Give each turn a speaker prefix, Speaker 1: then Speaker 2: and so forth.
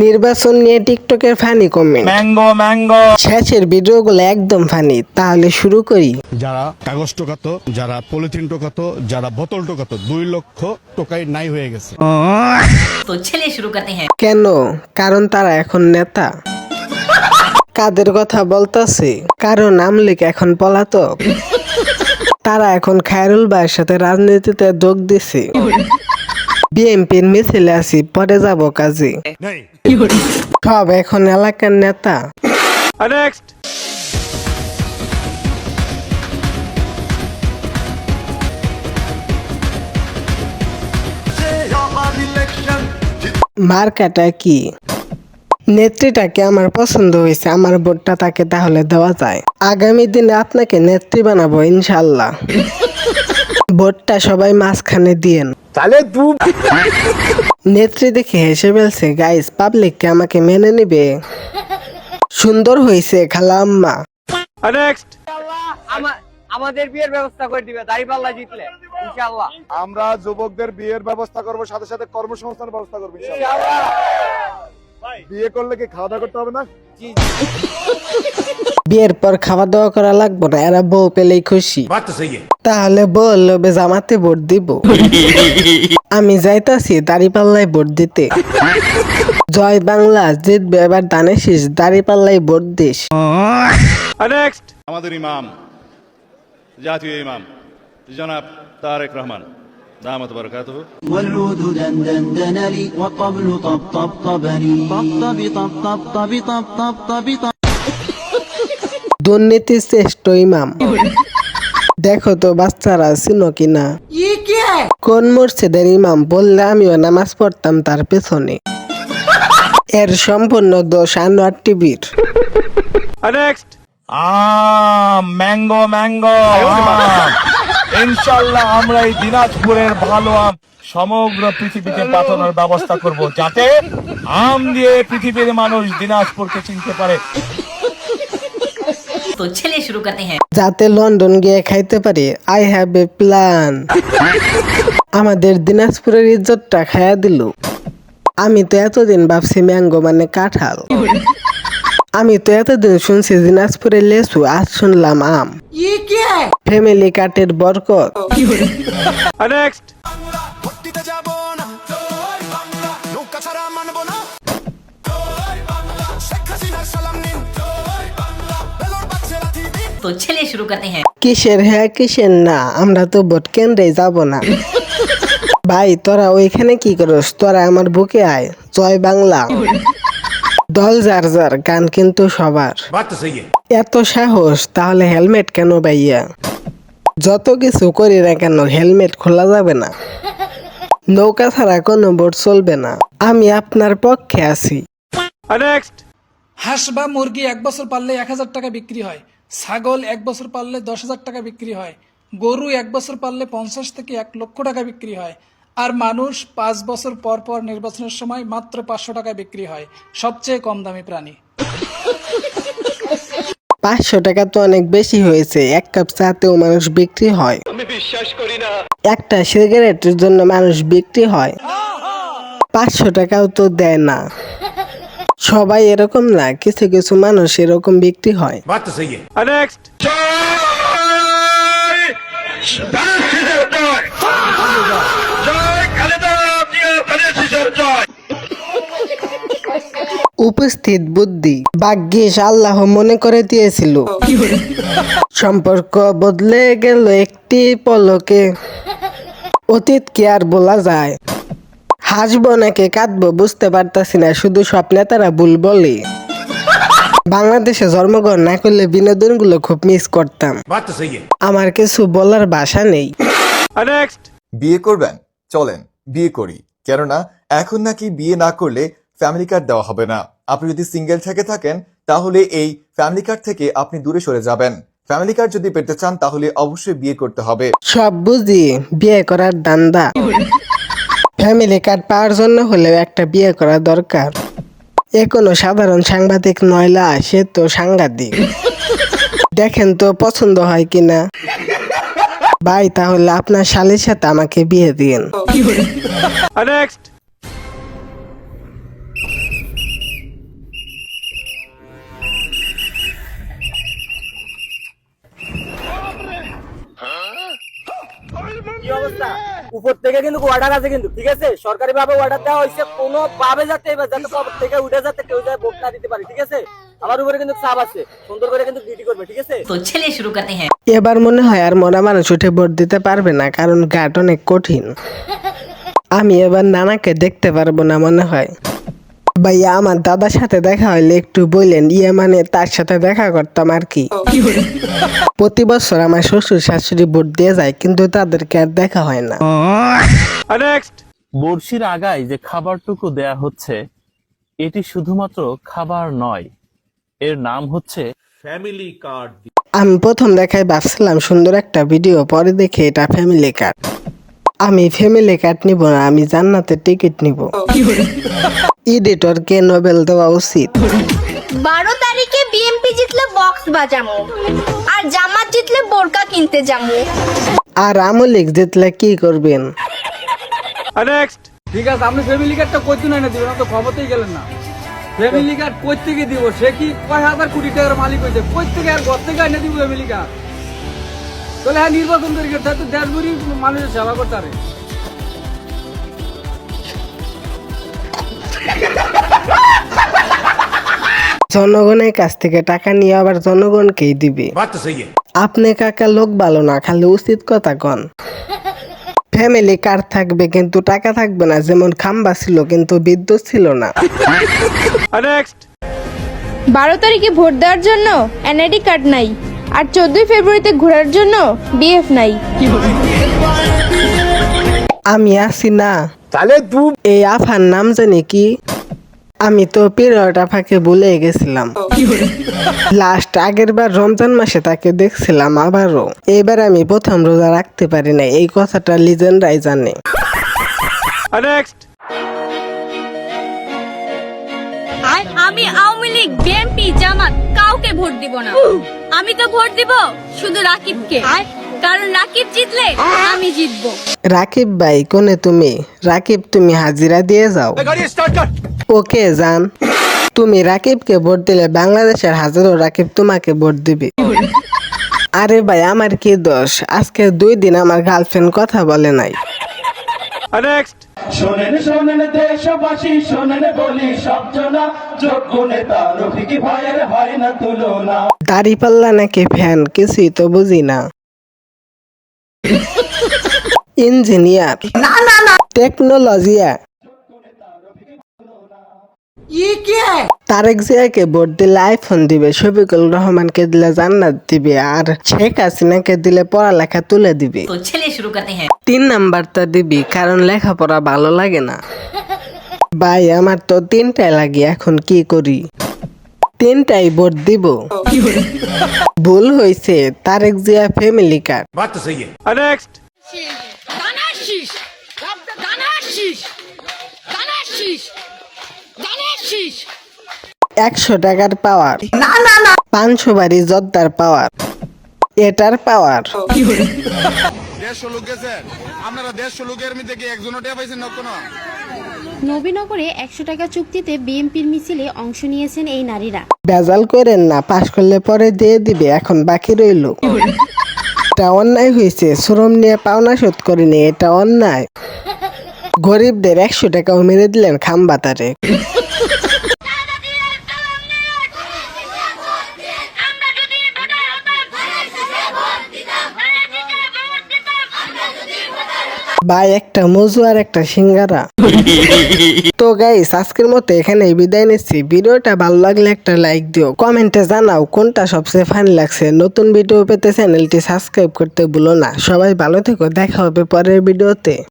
Speaker 1: নির্বাচন নিয়ে টিকটকের ফানি কমেন্ট
Speaker 2: ম্যাঙ্গো ম্যাঙ্গো
Speaker 1: শেষের ভিডিওগুলো একদম ফানি। তাহলে শুরু করি।
Speaker 3: যারা কাগজ টোকাতো যারা পলিথিন টোকাতো যারা বোতল টোকাতো দুই লক্ষ টোকাই নাই হয়ে গেছে।
Speaker 4: তো ছেলে শুরু করতে হ্যাঁ।
Speaker 1: কেন? কারণ তারা এখন নেতা। কাদের কথা বলতাছি? কারণ আমলিক এখন পলাতক। তারা এখন খায়রুল ভাইয়ের সাথে রাজনীতিতে যোগ দিছে। বিএনপির মিছিলে আছি পরে যাব কাজে। সব এখন এলাকার নেতা। মার্কাটা কি? নেত্রীটাকে আমার পছন্দ হয়েছে আমার ভোটটা তাকে তাহলে দেওয়া যায়। আগামী দিনে আপনাকে নেত্রী বানাবো ইনশাল্লাহ। ভোটটা সবাই মাঝখানে দিয়েন। তাহলে নেত্রী দেখে হেসে ফেলছে গাইস পাবলিককে আমাকে মেনে নিবে? সুন্দর হয়েছে খালা আম্মা।
Speaker 2: নেক্সট
Speaker 5: আমাদের বিয়ের ব্যবস্থা করে দিবে দাড়িপাল্লা জিতলে ইনশাআল্লাহ।
Speaker 6: আমরা যুবকদের বিয়ের ব্যবস্থা করব সাথে সাথে কর্মসংস্থানের ব্যবস্থা করব বিয়ে করলে কি খাওয়া দাওয়া করতে হবে না?
Speaker 1: বিয়ের পর খাওয়া দাওয়া করা লাগবো না এরা বউ পেলেই খুশি। তাহলে বউ লোবে জামাতে ভোট দিব। আমি যাইতাছি দাড়ি পাল্লায় ভোট দিতে। জয় বাংলা জিতবে এবার দানে শেষ দাড়ি পাল্লাই ভোট দিস
Speaker 3: আমাদের ইমাম জাতীয় ইমাম জনাব তারেক রহমান। দামত বরকাতুহু
Speaker 7: والعود دندن لي والطبل طبطبني طبطب طبطب طبطب طب طب
Speaker 1: দুর্নীতি শ্রেষ্ঠ ইমাম দেখো তো বাচ্চারা চিনো কিনা কোন মসজিদের ইমাম বললে আমিও নামাজ পড়তাম তার পেছনে এর সম্পূর্ণ দোষ আনোয়ার টিভির
Speaker 2: নেক্সট আম ম্যাঙ্গো ম্যাঙ্গো ইনশাল্লাহ আমরা এই দিনাজপুরের ভালো আম সমগ্র পৃথিবীতে পাঠানোর ব্যবস্থা করব যাতে আম দিয়ে পৃথিবীর মানুষ দিনাজপুরকে চিনতে পারে।
Speaker 1: যাতে লন্ডন গিয়ে খাইতে পারি আই হ্যাভ এ প্ল্যান আমাদের দিনাজপুরের ইজ্জতটা খায়া দিল আমি তো এতদিন ভাবছি ম্যাঙ্গো মানে কাঁঠাল। আমি তো এতদিন শুনছি দিনাজপুরে লেসু আজ শুনলাম আম। ফ্যামিলি কার্ডের বরকত।
Speaker 4: তো চলে শুরু করতে হ্যাঁ।
Speaker 1: কিসের হ্যাঁ কিসের না? আমরা তো বোট কেন্দ্রে যাব না। ভাই তোরা ওইখানে কি করস? তোরা আমার বুকে আয়। জয় বাংলা। দল যার যার গান কিন্তু সবার। এত সাহস তাহলে হেলমেট কেন ভাইয়া? যত কিছু করি না কেন হেলমেট খোলা যাবে না। নৌকা ছাড়া কোনো বোট চলবে না। আমি আপনার পক্ষে আছি।
Speaker 2: নেক্সট
Speaker 8: হাঁস বা মুরগি এক বছর পাললে এক হাজার টাকা বিক্রি হয়। ছাগল এক বছর পাললে দশ হাজার টাকা বিক্রি হয়। গরু এক বছর পাললে পঞ্চাশ থেকে এক লক্ষ টাকা বিক্রি হয়। আর মানুষ পাঁচ বছর পর পর নির্বাচনের সময় মাত্র পাঁচশো টাকায় বিক্রি হয় সবচেয়ে কম দামি প্রাণী।
Speaker 1: পাঁচশো টাকা তো অনেক বেশি হয়েছে এক কাপ চাতেও মানুষ বিক্রি হয়। বিশ্বাস করি না। একটা সিগারেটের জন্য মানুষ বিক্রি হয়। পাঁচশো টাকাও তো দেয় না। সবাই এরকম না কিছু কিছু মানুষ এরকম বিক্রি হয়।
Speaker 2: নেক্সট
Speaker 1: উপস্থিত বুদ্ধি। ভাগ্যিস আল্লাহ মনে করে দিয়েছিল। সম্পর্ক বদলে গেল একটি পলকে। অতীত কি আর বলা যায়। হাসবো নাকি কাঁদবো বুঝতে পারতাছি না, শুধু স্বপ্নে তারা ভুল বলে। বাংলাদেশে জন্মগ্রহণ না করলে বিনোদনগুলো খুব মিস করতাম। আমার কিছু বলার ভাষা নেই।
Speaker 9: বিয়ে করবেন? চলেন বিয়ে করি। কেননা এখন নাকি বিয়ে না করলে ফ্যামিলি কার্ড দেওয়া হবে না। আপনি যদি সিঙ্গেল থেকে থাকেন তাহলে এই ফ্যামিলি কার্ড থেকে আপনি দূরে সরে যাবেন। ফ্যামিলি কার্ড যদি পেতে চান তাহলে অবশ্যই বিয়ে করতে হবে।
Speaker 1: সব বুঝি বিয়ে করার দান্দা। ফ্যামিলি কার্ড পাওয়ার জন্য হলেও একটা বিয়ে করা দরকার। এ কোনো সাধারণ সাংবাদিক নয়লা সে তো সাংঘাতিক দেখেন তো পছন্দ হয় কিনা। ভাই, তাহলে আপনার শালের সাথে আমাকে বিয়ে দিন
Speaker 5: উপর থেকে কিন্তু অর্ডার আছে কিন্তু ঠিক আছে? সরকারি ভাবে অর্ডার দেওয়া হয়েছে কোনো ভাবে যাতে এবার যাতে থেকে উঠে যাতে কেউ যায় ভোট না দিতে পারে ঠিক আছে? আমার উপরে কিন্তু চাপ আছে সুন্দর করে কিন্তু ডিউটি করবে ঠিক আছে?
Speaker 4: তো ছেলে শুরু করতে হ্যাঁ।
Speaker 1: এবার মনে হয় আর মরা মানুষ উঠে ভোট দিতে পারবে না কারণ ঘাট অনেক কঠিন। আমি এবার নানাকে দেখতে পারব না মনে হয়। ভাইয়া আমার দাদার সাথে দেখা হইলে একটু বললেন ইয়ে মানে তার সাথে দেখা করতাম আর কি। প্রতি বছর আমার শ্বশুর শাশুড়ি ভোট দিয়ে যায় কিন্তু তাদেরকে আর দেখা হয় না।
Speaker 10: বড়শির আগায় যে খাবারটুকু দেয়া হচ্ছে এটি শুধুমাত্র খাবার নয় এর নাম হচ্ছে ফ্যামিলি কার্ড
Speaker 1: আমি প্রথম দেখায় ভাবছিলাম সুন্দর একটা ভিডিও পরে দেখে এটা ফ্যামিলি কার্ড আমি ফ্যামিলি কার্ড নিব না আমি জান্নাতের টিকিট নিব। এডিটরকে নোবেল দেওয়া উচিত।
Speaker 11: বারো তারিখে বিএমপি জিতলে বক্স বাজামো আর জামাত জিতলে বোরকা কিনতে যাব
Speaker 1: আর আমলিক জিতলে কি করবেন?
Speaker 5: ঠিক আছে আপনি ফ্যামিলি কার্ডটা কই না এনে দিবেন তো খবরতেই গেলেন না। ফ্যামিলি কার্ড কই থেকে দিব সে কি কয় হাজার কোটি টাকার মালিক হয়েছে? কই থেকে আর ঘর থেকে এনে দিব ফ্যামিলি কার্ড তাহলে হ্যাঁ নির্বাচন করে গেছে তো দেশ মানুষের সেবা করতে পারে
Speaker 1: জনগণের কাছ থেকে টাকা নিয়ে আবার জনগণকেই দিবে। আপনি কাকা লোক ভালো না খালি উচিত কথা কন। ফ্যামিলি কার্ড থাকবে কিন্তু টাকা থাকবে না যেমন খাম্বা ছিল কিন্তু বিদ্যুৎ ছিল না।
Speaker 11: বারো তারিখে ভোট দেওয়ার জন্য এনআইডি কার্ড নাই। আর চোদ্দই ফেব্রুয়ারিতে ঘোরার জন্য বিএফ নাই।
Speaker 1: আমি আছি না। তাহলে তুই এই আফার নাম জানি কি? আমি তো পিরিয়ড আফাকে ভুলে গেছিলাম। লাস্ট আগের বার রমজান মাসে তাকে দেখছিলাম আবারও। এবার আমি প্রথম রোজা রাখতে পারি না এই কথাটা লিজেন্ডরাই জানে।
Speaker 11: আর আমি আওয়ামী লীগ বিএনপি জামাত কাউকে ভোট দিব না। আমি তো ভোট দিব শুধু রাকিবকে। কারণ রাকিব জিতলে আমি জিতবো।
Speaker 1: রাকিব ভাই কোনে তুমি? রাকিব তুমি হাজিরা দিয়ে যাও। ওকে যান তুমি রাকিবকে ভোট দিলে বাংলাদেশের হাজারো রাকিব তোমাকে ভোট দিবে। আরে ভাই আমার কি দোষ? আজকে দুই দিন আমার গার্লফ্রেন্ড কথা বলে নাই।
Speaker 2: শোনেন শোনেন দেশবাসী শোনেন বলি সব জনা। যোগ্য নেতা রফিকি ভাইয়ের হয় না তুলনা।
Speaker 1: দাড়ি পাল্লা নাকি ফ্যান কিছুই তো বুঝি না। ইঞ্জিনিয়ার। না না না। টেকনোলজিয়া। তারেক জিয়াকে ভোট দিলে আইফোন দিবে শফিকুল রহমানকে দিলে জান্নাত দিবে আর শেখ হাসিনাকে দিলে পড়ালেখা তুলে দিবে। তিন নাম্বারটা দিবি কারণ লেখাপড়া ভালো লাগে না। ভাই আমার তো তিনটায় লাগে এখন কি করি? তিনটাই ভোট দিব। ভুল হয়েছে তারেক জিয়া ফ্যামিলি কার্ড একশো টাকার পাওয়ার। না না না। পাঁচশো বাড়ি জর্দার পাওয়ার। এটার পাওয়ার।
Speaker 3: দেড়শো লোক গেছে। আপনারা দেড়শো লোকের মধ্যে কি একজনও টেয়া পাইছেন না কোনো?
Speaker 11: নবীনগরে একশো টাকা চুক্তিতে বিএনপির মিছিলে অংশ নিয়েছেন এই নারীরা।
Speaker 1: ভেজাল করেন না পাশ করলে পরে দিয়ে দিবে এখন বাকি রইল। এটা অন্যায় হয়েছে শ্রম নিয়ে পাওনা শোধ করেনি এটা অন্যায়। গরিবদের একশো টাকাও মেরে দিলেন খাম্বাতারে ভাই, একটা মজু আর একটা সিঙ্গারা। তো গাইস আজকের মতো এখানে বিদায় নিচ্ছি। ভিডিওটা ভালো লাগলে একটা লাইক দিও। কমেন্টে জানাও কোনটা সবচেয়ে ফানি লাগছে। নতুন ভিডিও পেতে চ্যানেলটি সাবস্ক্রাইব করতে ভুলো না। সবাই ভালো থেকো। দেখা হবে পরের ভিডিওতে